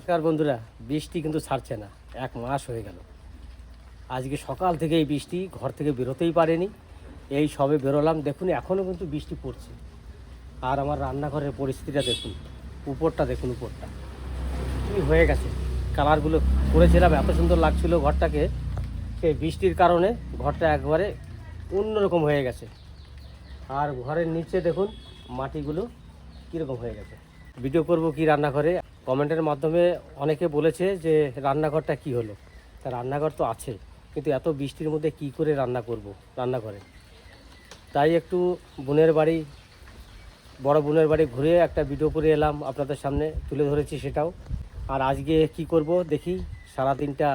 নমস্কার বন্ধুরা, বৃষ্টি কিন্তু ছাড়ছে না, এক মাস হয়ে গেল। আজকে সকাল থেকে এই বৃষ্টি, ঘর থেকে বেরোতেই পারেনি, এই সবে বেরোলাম, দেখুন এখনও কিন্তু বৃষ্টি পড়ছে। আর আমার রান্নাঘরের পরিস্থিতিটা দেখুন, উপরটা দেখুন, উপরটা। কি হয়ে গেছে? কালারগুলো করেছিলাম, এত সুন্দর লাগছিল ঘরটাকে সেই বৃষ্টির কারণে ঘরটা একবারে অন্যরকম হয়ে গেছে। আর ঘরের নিচে দেখুন, মাটিগুলো কীরকম হয়ে গেছে। ভিডিও করব কি রান্নাঘরে? কমেন্টের মাধ্যমে অনেকে বলেছে যে রান্নাঘরটা কি হলো? তা রান্নাঘর তো আছে, কিন্তু এত বৃষ্টির মধ্যে কি করে রান্না করব রান্নাঘরে? তাই একটু বোনের বাড়ি, বড় বোনের বাড়ি ঘুরে একটা ভিডিও করে এলাম আপনাদের সামনে, তুলে ধরেছি সেটাও। আর আজকে কি করব দেখি সারা দিনটা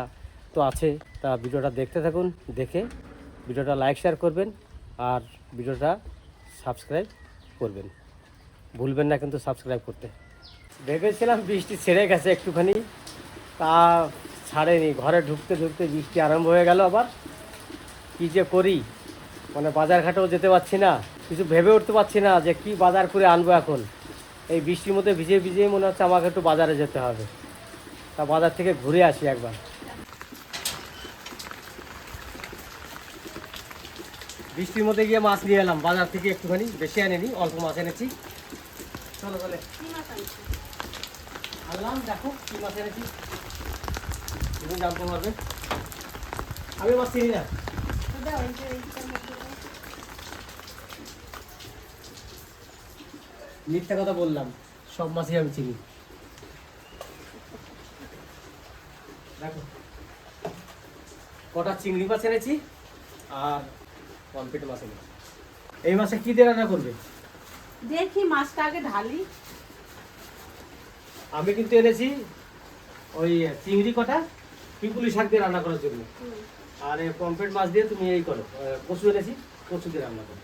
তো আছে, তা ভিডিওটা দেখতে থাকুন, দেখে ভিডিওটা লাইক শেয়ার করবেন, আর ভিডিওটা সাবস্ক্রাইব করবেন। ভুলবেন না কিন্তু সাবস্ক্রাইব করতে। ভেবেছিলাম বৃষ্টি ছেড়ে গেছে একটুখানি, তা ছাড়েনি। ঘরে ঢুকতে ঢুকতে বৃষ্টি আরম্ভ হয়ে গেল আবার। কী যে করি? মানে বাজার ঘাটেও যেতে পারছি না, কিছু ভেবে উঠতে পারছি না যে কি বাজার করে আনব এখন। এই বৃষ্টির মধ্যে ভিজে ভিজে মনে হচ্ছে আমাকে একটু বাজারে যেতে হবে। তা বাজার থেকে ঘুরে আসি একবার। বৃষ্টির মধ্যে গিয়ে মাছ নিয়ে এলাম। বাজার থেকে একটুখানি বেশি আনেনি, অল্প মাছ এনেছি। চলো চলে আনলাম দেখো কি মাছ এনেছি। তুমি জানতে পারবে। আমি মাছ চিনি না। মিথ্যা কথা বললাম, সব মাছই আমি চিনি। দেখো। কটা চিংড়ি মাছ এনেছি আর পমপিট মাছ এনেছি। এই মাছে কি দিয়ে রান্না করবে? দেখি মাছটা আগে ঢালি। আমি কিন্তু এনেছি ওই চিংড়ি কটা পিপুলি শাক দিয়ে রান্না করার জন্য। আর এই পমফ্রেট মাছ দিয়ে তুমি এই করো। কচু এনেছি কচু দিয়ে রান্না করো।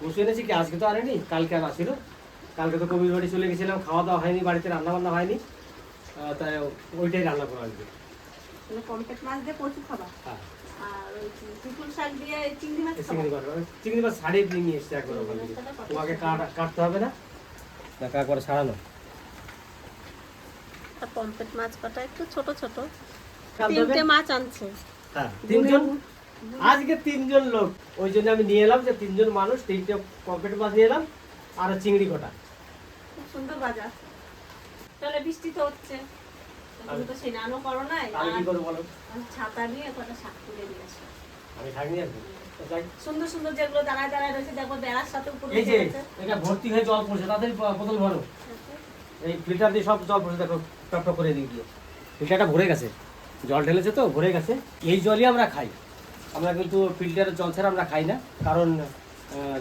কচু এনেছি কি আজকে তো আনেনি কালকে আনা ছিল কালকে তো কবির বাড়ি চলে গেছিলাম খাওয়া দাওয়া হয়নি বাড়িতে রান্না বান্না হয়নি তাই ওইটাই রান্না করা আজকে মাছ দিয়ে কচু খাবা? হ্যাঁ। আর ওই পিপুল শাক দিয়ে চিংড়ি মাছ ছাড়িয়ে নিয়ে এসছে একবার ওখান তোমাকে কাট- কাটতে হবে না? দেখা একবার আর পমপ্লেট মাছ কটা একটু ছোট ছোট। তিনটে মাছ আনছে। হ্যাঁ তিনজন? আজকে তিনজন লোক ওই জন্য আমি নিয়ে এলাম যে তিনজন মানুষ তিনটে পকেট মাছ নিয়ে এলাম আর চিংড়ি কটা। খুব সুন্দর বাজার। তাহলে বৃষ্টি তো হচ্ছে। তুমি তো স্নানও করো নাই আমি কি করব বলো? ছাতা নিয়ে কটা শাক তুলে নিয়ে আসো। আমি থাকি আসব? সুন্দর সুন্দর যেগুলো দাঁড়ায় দাঁড়ায় রয়েছে দেখো বেড়ার সাথে উপরে এই যে এটা ভর্তি হয়ে জল পড়ছে তাদের বোতল ভরো। এই ফিল্টার দিয়ে সব জল দেখো টপ করে দিয়ে দিয়ে ফিল্টারটা ভরে গেছে। জল ঢেলেছে তো, ভরে গেছে। এই জলই আমরা খাই। আমরা কিন্তু ফিল্টারের জল ছাড়া আমরা খাই না, কারণ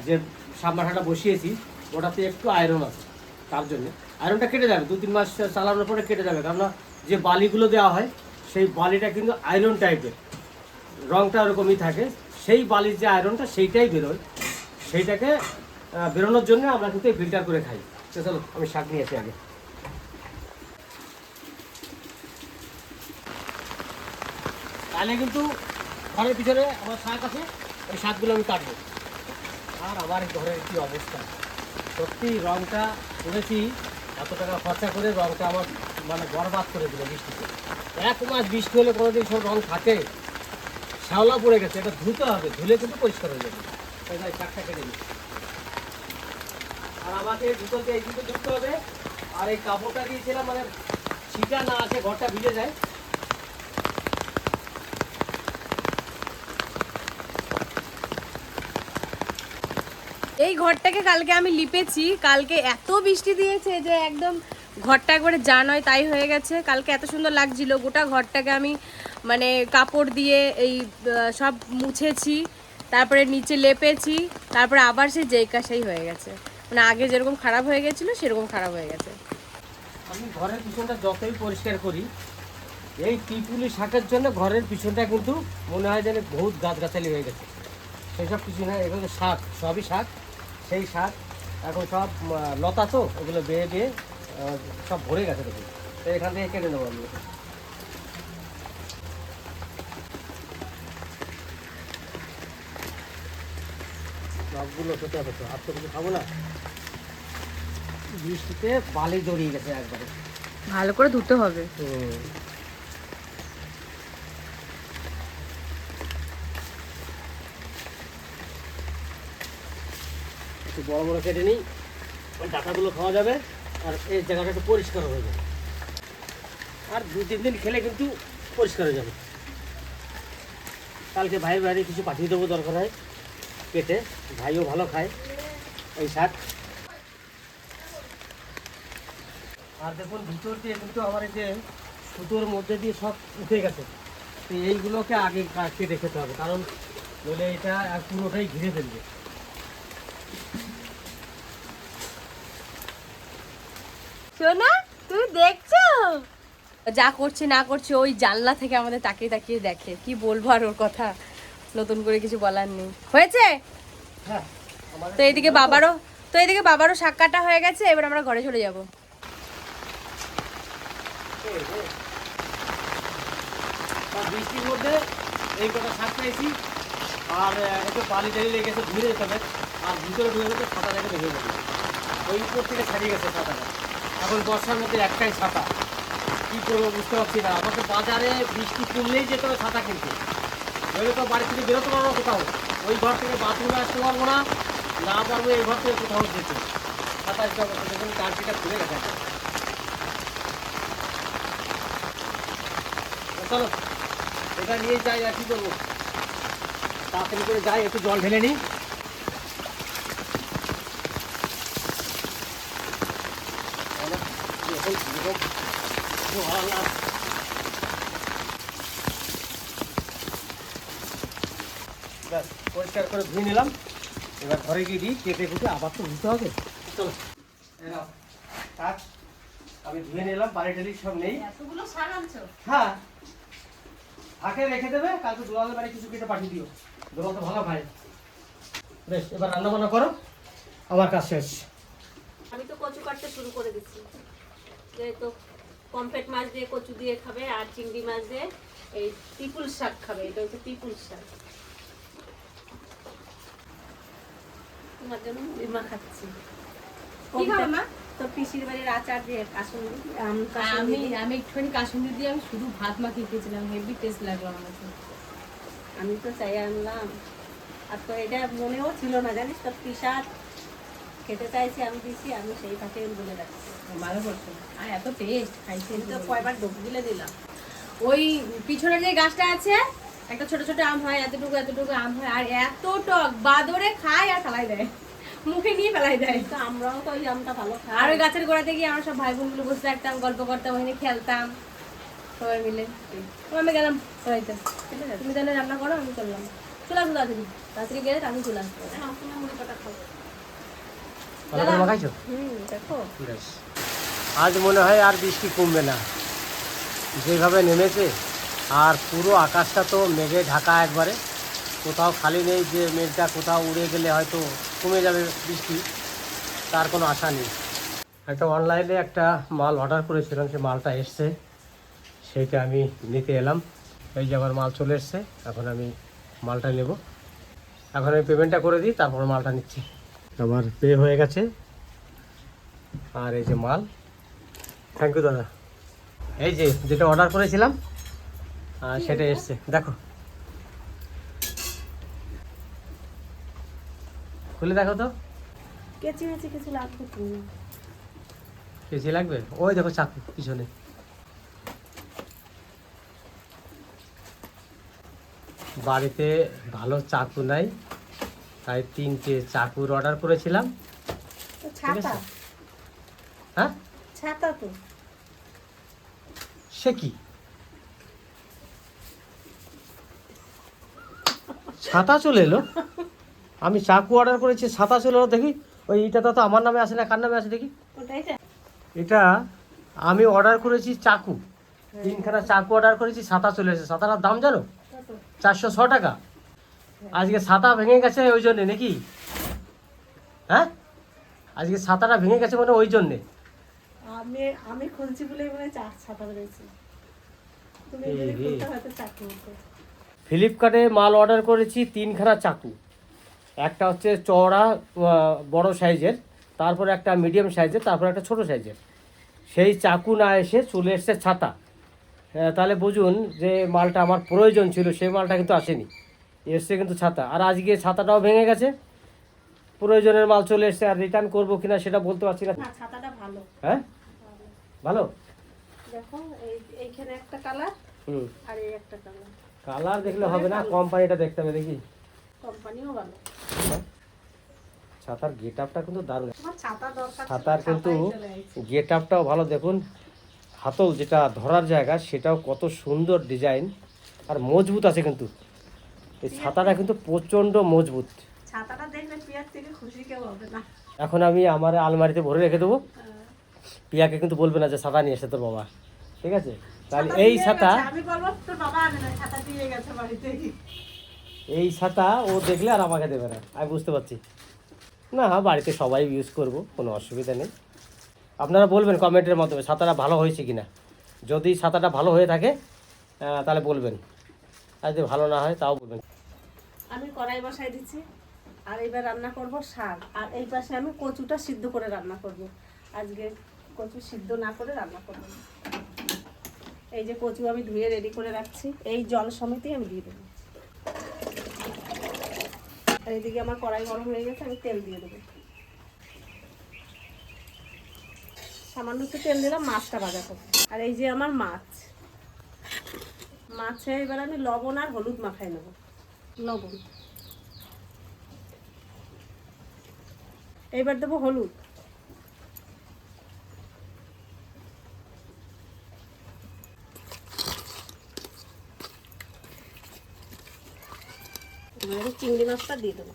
যে সাবমাঠাটা বসিয়েছি, ওটাতে একটু আয়রন আছে, তার জন্য। আয়রনটা কেটে যাবে দু তিন মাস চালানোর পরে কেটে যাবে কারণ যে বালিগুলো দেওয়া হয়, সেই বালিটা কিন্তু আয়রন টাইপের রংটা ওরকমই থাকে, সেই বালির যে আয়রনটা সেইটাই বেরোয়। সেইটাকে বেরোনোর জন্য আমরা কিন্তু ফিল্টার করে খাই। চলো, আমি শাক নিয়ে আসি আগে। তাহলে কিন্তু ঘরের পিছনে আমার শাক আছে ওই শাকগুলো আমি কাটবো। আর আমার ঘরের কি অবস্থা? সত্যি রংটা করেছি এত টাকা খরচা করে রংটা আমার মানে বরবাদ করে দিল বৃষ্টিতে। এক মাস বৃষ্টি হলে কোনোদিন সব রং থাকে শ্যাওলা পড়ে গেছে, এটা ধুতে হবে, ধুলে কিন্তু পরিষ্কার হয়ে যাবে। তাই যাই, শাকটা কেটে নিই। আর আমাকে জুতোতে এই জুতো ধুতে হবে, আর এই কাপড়টা দিয়েছিলাম মানে ছিটা না আছে, ঘরটা ভিজে যায়। এই ঘরটাকে কালকে আমি লিপেছি। কালকে এত বৃষ্টি দিয়েছে যে একদম ঘরটা একবারে যা নয় তাই হয়ে গেছে। কালকে এত সুন্দর লাগছিল, গোটা ঘরটাকে আমি মানে কাপড় দিয়ে এই সব মুছেছি, তারপরে নিচে লেপেছি, তারপরে আবার সেই যেই সেই হয়ে গেছে। মানে আগে যেরকম খারাপ হয়ে গেছিল, সেরকম খারাপ হয়ে গেছে। আমি ঘরের পিছনটা যতই পরিষ্কার করি, এই পিপুলি শাকের জন্য ঘরের পিছনটা কিন্তু মনে হয় যেন বহুত গাছগাছালি হয়ে গেছে। সেই সব কিছু না, এগুলো শাক, সবই শাক। সেই সার এখন সব লতা তো ওগুলো বেয়ে বেয়ে সব ভরে গেছে দেখুন। তো এখান থেকে কেটে নেব আমি। সবগুলো খেতে হবে তো আর তো কিছু খাব না। বৃষ্টিতে বালি জড়িয়ে গেছে একবারে। ভালো করে ধুতে হবে। হুম। একটু বড় বড় কেটে নিই। ওই ডাটাগুলো খাওয়া যাবে আর এই জায়গাটা একটু পরিষ্কার হয়ে যাবে। আর দু তিন দিন খেলে কিন্তু পরিষ্কার হয়ে যাবে। কালকে ভাই বাইরে কিছু পাঠিয়ে দেবো দরকার হয় কেটে ভাইও ভালো খায় এই শাক। আর দেখুন, ভিতর দিয়ে কিন্তু আমার এই যে সুতোর মধ্যে দিয়ে সব উঠে গেছে। তো এইগুলোকে আগে কেটে খেতে হবে, কারণ নইলে এটা পুরোটাই ঘিরে ফেলবে। সোনা তুমি দেখছ? যা করছে না করছে ওই জানলা থেকে আমাদের তাকিয়ে তাকিয়ে দেখে। কি বলব আর ওর কথা? নতুন করে কিছু বলার নেই। হয়েছে? হ্যাঁ তো এইদিকে বাবারও তো এইদিকে বাবারও শাক কাটা হয়ে গেছে এবার আমরা ঘরে চলে যাব। বৃষ্টির মধ্যে এই কটা শাক পেয়েছি আর একটু পানি টালি লেগে গেছে ধুয়ে যেতে হবে। আর ভিতরে ঢুকে গেছে ছাতা যাবে ওই উপর থেকে ছাড়িয়ে গেছে ছাতাটা। এখন বর্ষার মধ্যে একটাই ছাতা। কী করব বুঝতে পারছি না। আমাকে বাজারে বৃষ্টি কমলেই যেতে হবে ছাতা কিনতে। নইলে তো বাড়ি থেকে বেরোতে পারব না কোথাও। ওই ঘর থেকে বাথরুমে আসতে পারব না। না পারব এই ঘর থেকে কোথাও যেতে। ছাতা দিতে হবে খুলে একদম। চলো, এটা নিয়ে যাই আর কি করব। তাড়াতাড়ি করে যাই, একটু জল ঢেলে নিই চলো, দেখুন, এরকম জল আর- ব্যাস, পরিষ্কার করে ধুয়ে নিলাম। এবার ঘরে গিয়ে দিই কেটে কুটে আবার তো ধুতে হবে। চলো কাজ আমি ধুয়ে নিলাম বাড়ি টাড়ি সব নেই। এতগুলো হ্যাঁ ফাঁকে রেখে দেবে কালকে দোলালের বাড়ি কিছু কেটে পাঠিয়ে দিও। দোলাল তো ভালো খায় বেশ এবার রান্না বান্না করো আমার কাজ শেষ। আমি তো কচু কাটতে শুরু করে দিচ্ছি। যেহেতু পমফ্রেট মাছ দিয়ে কচু দিয়ে খাবে আর চিংড়ি মাছ দিয়ে এই পিপুল শাক খাবে। এটা হচ্ছে পিপুল শাক। তোমার জন্য মুড়ি মা খাচ্ছি। কি খাবে মা? তো পিসির বাড়ির আচার দিয়ে আমি আমি একটুখানি দিয়ে আমি শুধু ভাত মাখিয়ে খেয়েছিলাম। হেভি টেস্ট লাগল আমার আমি তো চাই আনলাম। আর তো এটা মনেও ছিল না জানিস তো পিসা খেতে চাইছি আমি দিছি আমি সেই ফাঁকে বলে রাখছি। ভালো করছ। আর এত টেস্ট খাইছি তো কয়বার ডুব দিলে দিলাম। ওই পিছনে যে গাছটা আছে একটা ছোট ছোট আম হয় এতটুকু এতটুকু আম হয় আর এত টক বাদরে খায় আর ফেলাই দেয়। মুখে নিয়ে ফেলাই দেয়। তো আমরাও তো ওই আমটা ভালো খাই। আর ওই গাছের গোড়াতে গিয়ে আমরা সব ভাই বোনগুলো বসে থাকতাম গল্প করতাম ওখানে খেলতাম সবাই মিলে। তো আমি গেলাম। সবাইতে তুমি তাহলে রান্না করো আমি করলাম চলে আসব তাড়াতাড়ি। তাড়াতাড়ি গেলে আমি চলে আসব হ্যাঁ, তুমি মুড়ি কটা খাও ভালো করে মাখাইছো? বেশ। আজ মনে হয় আর বৃষ্টি কমবে না। যেভাবে নেমেছে আর পুরো আকাশটা তো মেঘে ঢাকা একবারে। কোথাও খালি নেই যে মেঘটা কোথাও উড়ে গেলে হয়তো কমে যাবে বৃষ্টি। তার কোনো আশা নেই। একটা অনলাইনে একটা মাল অর্ডার করেছিলাম সে মালটা এসছে। সেইটা আমি নিতে এলাম। এই যে আমার মাল চলে এসছে এখন আমি মালটা নেব। এখন আমি পেমেন্টটা করে দিই তারপর মালটা নিচ্ছি। আমার পে হয়ে গেছে। আর এই যে মাল। থ্যাংক ইউ দাদা। এই যে যেটা অর্ডার করেছিলাম আর সেটা এসছে। দেখো। খুলে দেখো তো। কেচি মেচি কিছু লাগবে কেজি লাগবে? ওই দেখো চাকু পিছনে। বাড়িতে ভালো চাকু নাই। তাই তিনটে চাকুর অর্ডার করেছিলাম। ছাতা। হ্যাঁ? ছাতা তো। সে কি? ছাতা চলে এলো? আমি চাকু অর্ডার করেছি ছাতা চলে এলো দেখি। ওই এটা তো আমার নামে আসে না কার নামে আসে দেখি? এটা। এটা আমি অর্ডার করেছি চাকু। তিনখানা চাকু অর্ডার করেছি ছাতা চলে এসেছে। ছাতাটার দাম জানো? চারশো ছ টাকা। আজকে ছাতা ভেঙে গেছে ওই জন্যে নাকি? হ্যাঁ? আজকে ছাতাটা ভেঙে গেছে মানে ওই জন্যে। আমি আমি খুলছি বলে মনে ছাতা ফ্লিপকার্টে মাল অর্ডার করেছি তিনখানা চাকু। একটা হচ্ছে চওড়া বড় সাইজের তারপর একটা মিডিয়াম সাইজের তারপর একটা ছোট সাইজের। সেই চাকু না এসে চলে এসছে ছাতা। তাহলে বুঝুন যে মালটা আমার প্রয়োজন ছিল সেই মালটা কিন্তু আসেনি। এসছে কিন্তু ছাতা। আর আজকে ছাতাটাও ভেঙে গেছে। প্রয়োজনের মাল চলে এসছে আর রিটার্ন করব কিনা সেটা বলতে পারছি না। ছাতাটা ভালো। হ্যাঁ? ভালো? দেখো এইখানে একটা কালার হুম। আর এই একটা কালার কালার দেখলে হবে না কোম্পানিটা দেখতে হবে দেখি। কোম্পানিও ভালো। ছাতার গেট আপটা কিন্তু দারুণ। ছাতার কিন্তু গেট আপটাও ভালো। দেখুন হাতল যেটা ধরার জায়গা সেটাও কত সুন্দর ডিজাইন আর মজবুত আছে কিন্তু। এই ছাতাটা কিন্তু প্রচণ্ড মজবুত। ছাতাটা দেখলে পিয়ার থেকে খুশি কেউ হবে না। এখন আমি আমার আলমারিতে ভরে রেখে দেবো। পিয়াকে কিন্তু বলবে না যে ছাতা নিয়ে এসে তোর বাবা। ঠিক আছে? তাহলে এই ছাতা আমি বলব তোর বাবা আনে না ছাতা দিয়ে গেছে বাড়িতে। এই ছাতা ও দেখলে আর আমাকে দেবে না। আমি বুঝতে পারছি। না বাড়িতে সবাই ইউজ করব কোনো অসুবিধা নেই। আপনারা বলবেন কমেন্টের মাধ্যমে ছাতাটা ভালো হয়েছে কিনা? যদি ছাতাটা ভালো হয়ে থাকে তাহলে বলবেন। আর যদি ভালো না হয় তাও বলবেন। আমি কড়াই বসাই দিচ্ছি, আর এবার রান্না করব শাক। আর এই পাশে আমি কচুটা সিদ্ধ করে রান্না করব। আজকে কচু সিদ্ধ না করে রান্না করব এই যে কচু আমি ধুয়ে রেডি করে রাখছি, এই জল সমেতই আমি দিয়ে দেবো। আর এদিকে আমার কড়াই গরম হয়ে গেছে, আমি তেল দিয়ে দেবো। সামান্য একটু তেল দিলাম, মাছটা ভাজা করব। আর এই যে আমার মাছ, মাছে এবার আমি লবণ আর হলুদ মাখাই নেব। লবণ। এইবার দেবো হলুদ। চিংড়ি মাছটা দিয়ে দেবো।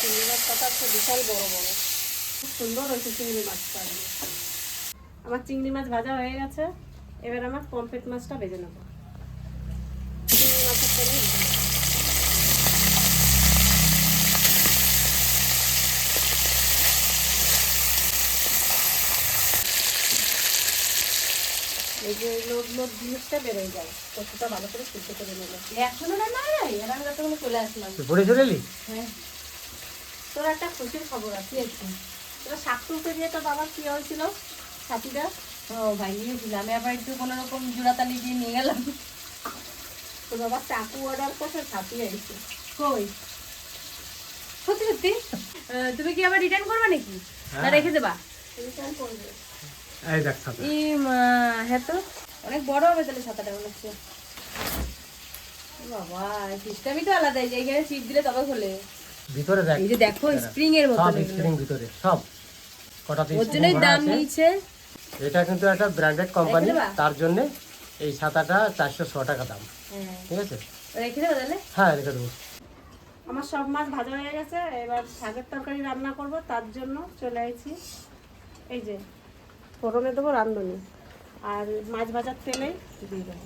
চিংড়ি মাছটা তো বিশাল বড় বড়। খুব সুন্দর হয়েছে চিংড়ি মাছটা। আমার চিংড়ি মাছ ভাজা হয়ে গেছে। এবার আমার পমফ্রেট মাছটা ভেজে নেব। মাছের তেলে এই যে লোদ লোদ জিনিসটা বেরোয় যায় কচুটা ভালো করে সিদ্ধ করে নেব। এখনও হয় নাই এর আমি তখন চলে আসলাম। পড়ে চলে এলি? হ্যাঁ। তোর একটা খুশির খবর আছে। একটু তোরা শাক তুলতে দিয়ে তোর বাবার কি হয়েছিল? সাথীরা ও ভাই নিয়েছিল আমি আবার একটু কোনো রকম জোড়াতালি দিয়ে নিয়ে গেলাম। তোর বাবা চাকু অর্ডার করছে আইছে। কই? সত্যি সত্যি? তুমি কি আবার রিটার্ন করবে নাকি? না হ্যাঁ। রেখে দেবা। কেন করবে। এই দেখ ছাতা ই হ্যাঁ তো? অনেক বড় হবে তাহলে ছাতাটা মনে হচ্ছে। বাবা সিস্টেমই তো আলাদা। এই যে সিট দিলে তবে খোলে। ভিতরে দেখ। এই যে দেখো স্প্রিং এর মতো সব স্প্রিং ভিতরে সব। কটাতে ওর জন্যই দাম। নিয়েছে। এটা কিন্তু একটা ব্র্যান্ডেড কোম্পানি তার জন্য এই ছাতাটা চারশো ছ টাকা দাম। হ্যাঁ। ঠিক আছে? রেখে দেবো তাহলে? হ্যাঁ রেখে দেবো। আমার সব মাছ ভাজা হয়ে গেছে এবার শাকের তরকারি রান্না করব তার জন্য চলে আইছি। এই যে ফোড়নে দেবো রান্ধনি আর মাছ ভাজার তেলেই দিয়ে দেবো।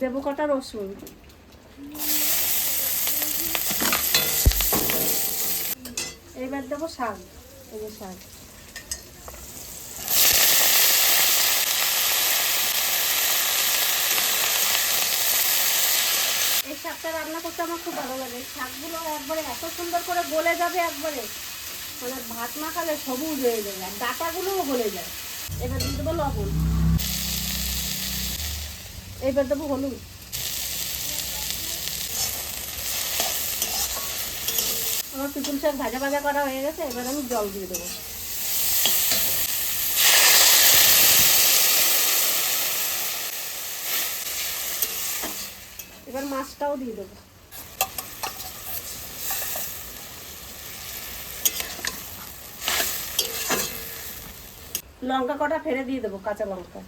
দেবো কটা রসুন? এইবার দেবো শাক, এই শাক। এই শাকটা রান্না করতে আমার খুব ভালো লাগে। শাকগুলো একবারে এত সুন্দর করে গলে যাবে একবারে। মানে ভাত না খালে সবুজ হয়ে যাবে, আর ডাটাগুলোও গলে যায়। এবার দিয়ে দেবো লবণ। এবার দেবো হলুদ। আমার পিকুল শাক ভাজা ভাজা করা হয়ে গেছে, এবার আমি জল দিয়ে দেবো। এবার মাছটাও দিয়ে দেবো। লঙ্কা কটা ফেলে দিয়ে দেবো, কাঁচা লঙ্কা।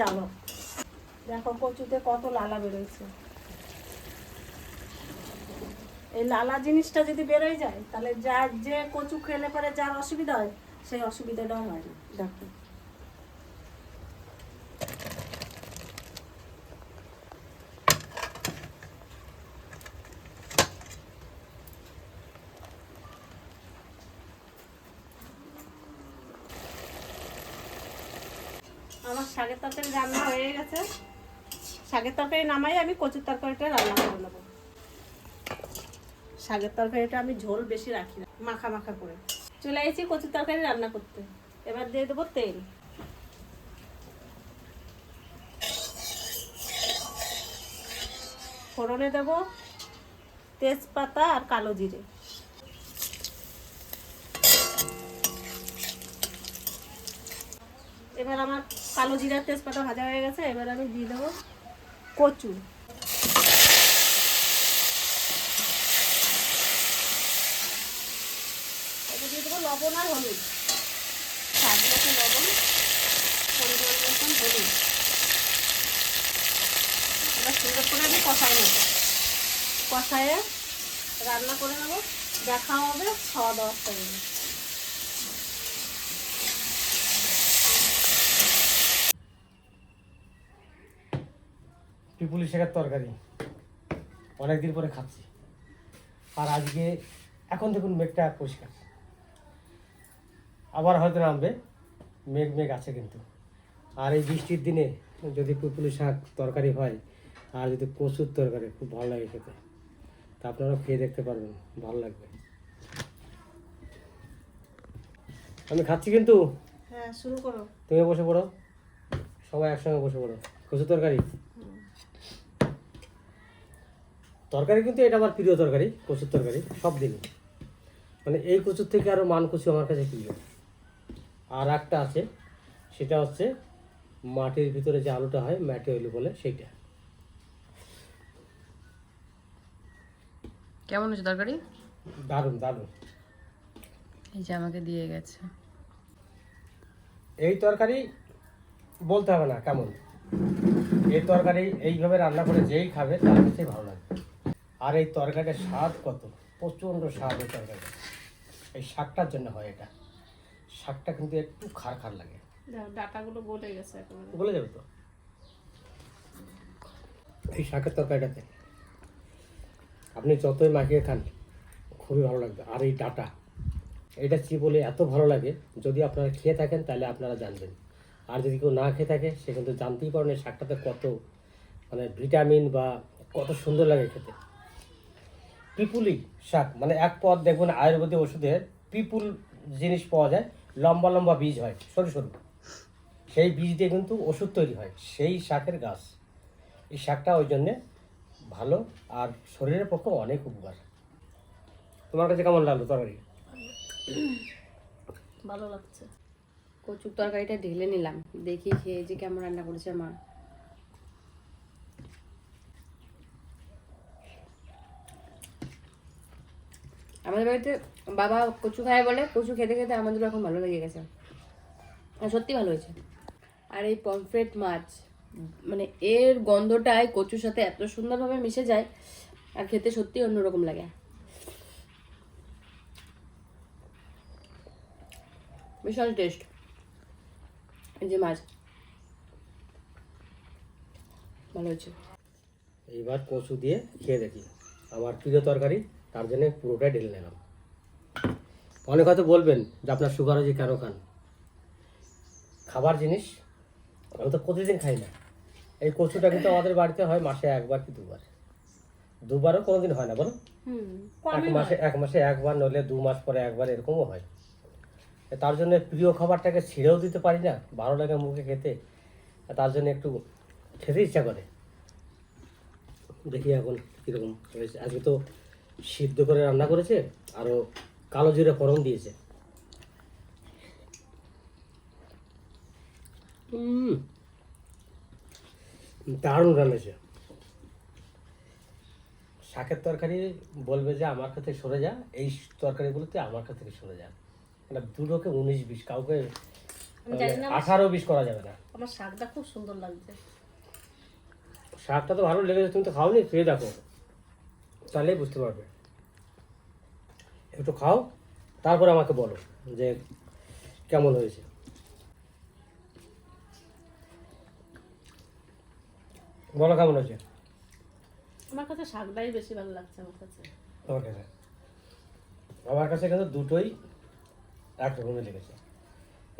জানো। দেখো কচুতে কত লালা বেরোয়েছে। এই লালা জিনিসটা যদি বেরোয় যায়, তাহলে যার যে কচু খেলে পরে যার অসুবিধা হয়, সেই অসুবিধাটাও হয় না। দেখো শাকের তরকারি রান্না হয়ে গেছে। শাকের তরকারি নামাই, আমি কচুর তরকারিটা রান্না করে নেব। শাকের তরকারিটা আমি ঝোল বেশি রাখি না, মাখা মাখা করে। চলে এসেছি কচুর তরকারি রান্না করতে। এবার দিয়ে দেবো তেল। ফোড়নে দেব তেজপাতা আর কালো জিরে। এবার আমার কালো জিরার তেজপাতা ভাজা হয়ে গেছে, এবার আমি দিয়ে দেবো কচু। দিয়ে দেবো লবণ আর হলুদ। স্বাদ লবণ মতন হলুদ। এবার সুন্দর করে আমি কষাই নেব। কষায়ে রান্না করে নেব দেখা হবে, খাওয়া দাওয়ার টাইমে পিপুলি শেখার তরকারি। অনেকদিন পরে খাচ্ছি। আর আজকে এখন দেখুন মেঘটা পরিষ্কার। আবার হয়তো নামবে। মেঘ মেঘ আছে কিন্তু। আর এই বৃষ্টির দিনে যদি পিপুলি শাক তরকারি হয় আর যদি কচুর তরকারি খুব ভালো লাগে খেতে। তা আপনারা খেয়ে দেখতে পারবেন ভালো লাগবে। আমি খাচ্ছি কিন্তু। হ্যাঁ শুরু করো। তুমি বসে পড়ো। সবাই একসঙ্গে বসে পড়ো। কচুর তরকারি? তরকারি কিন্তু এটা আমার প্রিয় তরকারি কচুর তরকারি সব দিনই। মানে এই কচুর থেকে আরও মান কচু আমার কাছে প্রিয়। আর একটা আছে সেটা হচ্ছে মাটির ভিতরে যে আলুটা হয় ম্যাটে আলু বলে সেইটা। কেমন হচ্ছে তরকারি? দারুণ দারুণ। এই যে আমাকে দিয়ে গেছে। এই তরকারি বলতে হবে না কেমন। এই তরকারি এইভাবে রান্না করে যেই খাবে তার কাছেই ভালো লাগবে। আর এই তরকারির স্বাদ কত? প্রচণ্ড স্বাদ এই তরকারি এই শাকটার জন্য হয় এটা। শাকটা কিন্তু একটু খার খার লাগে ডাটাগুলো গলে গেছে বলে যাবে তো? এই শাকের তরকারিটাতে আপনি যতই মাখিয়ে খান খুবই ভালো লাগবে। আর এই ডাটা এটা চিবলে এত ভালো লাগে? যদি আপনারা খেয়ে থাকেন তাহলে আপনারা জানবেন। আর যদি কেউ না খেয়ে থাকে সে কিন্তু জানতেই পারেন এই শাকটাতে কত মানে ভিটামিন বা কত সুন্দর লাগে খেতে। পিপুলি শাক মানে এক পদ দেখবেন আয়ুর্বেদিক ওষুধের পিপুল জিনিস পাওয়া যায়, লম্বা লম্বা বীজ হয়, সরু সরু। সেই বীজ দিয়ে কিন্তু ওষুধ তৈরি হয়, সেই শাকের গাছ। এই শাকটা ওই জন্যে ভালো আর শরীরের পক্ষে অনেক উপকার। তোমার কাছে কেমন লাগল তরকারি? ভালো লাগছে। কচুর তরকারিটা ঢেলে নিলাম, দেখি খেয়ে যে কেমন রান্না করেছে মা। আমাদের বাড়িতে বাবা কচু খায় বলে, কচু খেতে খেতে আমাদেরও এখন ভালো লেগে গেছে। সত্যি ভালো হয়েছে। আর এই পমফ্রেট মাছ মানে এর গন্ধটায় কচুর সাথে এত সুন্দরভাবে মিশে যায়, আর খেতে সত্যি অন্যরকম লাগে। বিশাল টেস্ট যে মাছ। ভালো হয়েছে। এইবার কচু দিয়ে খেয়ে দেখি। আমার প্রিয় তরকারি? তার জন্য পুরোটাই ঢেলে নিলাম। অনেক হয়তো বলবেন যে আপনার সুগার হয়েছে কেন খান। খাবার জিনিস আমি তো প্রতিদিন খাই না। এই কচুটা কিন্তু আমাদের বাড়িতে হয় মাসে একবার কি দুবার। দুবারও কোনোদিন হয় না বলো এক মাসে এক মাসে একবার নইলে দু মাস পরে একবার এরকমও হয়। তার জন্য প্রিয় খাবারটাকে ছিঁড়েও দিতে পারি না ভালো লাগে মুখে খেতে। তার জন্য একটু খেতে ইচ্ছা করে। দেখি এখন কীরকম আজকে তো সিদ্ধ করে রান্না করেছে আরও কালো জিরে ফোড়ন দিয়েছে। দারুণ রান্নাছে। শাকের তরকারি বলবে যে আমার কাছে সরে যা এই তরকারিগুলোতে আমার কাছ থেকে সরে যা। মানে দুটোকে উনিশ বিশ কাউকে আঠারো বিশ করা যাবে না। আমার শাকটা খুব সুন্দর লাগছে। শাকটা তো ভালো লেগেছে তুমি তো খাওনি খেয়ে দেখো। তাহলেই বুঝতে পারবে। একটু খাও তারপরে আমাকে বলো যে কেমন হয়েছে। বলো কেমন হয়েছে? আমার কাছে শাকটাই বেশি ভালো লাগছে আমার কাছে। তোমার কাছে? আমার কাছে কিন্তু দুটোই একরকমই লেগেছে।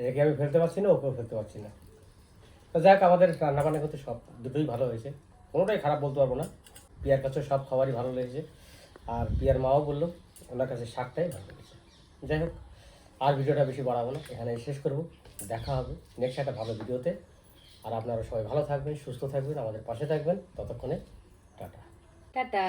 একে আমি ফেলতে পারছি না ওকেও ফেলতে পারছি না। তো যাক আমাদের রান্না বান্না কিন্তু সব দুটোই ভালো হয়েছে। কোনোটাই খারাপ বলতে পারব না। পিয়ার কাছে সব খাবারই ভালো লেগেছে। আর পিয়ার মাও বলল ওনার কাছে শাকটাই ভালো লেগেছে। যাই হোক, আর ভিডিওটা বেশি বাড়াবো না এখানে শেষ করব। দেখা হবে নেক্সট একটা ভালো ভিডিওতে। আর আপনারা সবাই ভালো থাকবেন, সুস্থ থাকবেন, আমাদের পাশে থাকবেন। ততক্ষণে টাটা। টাটা।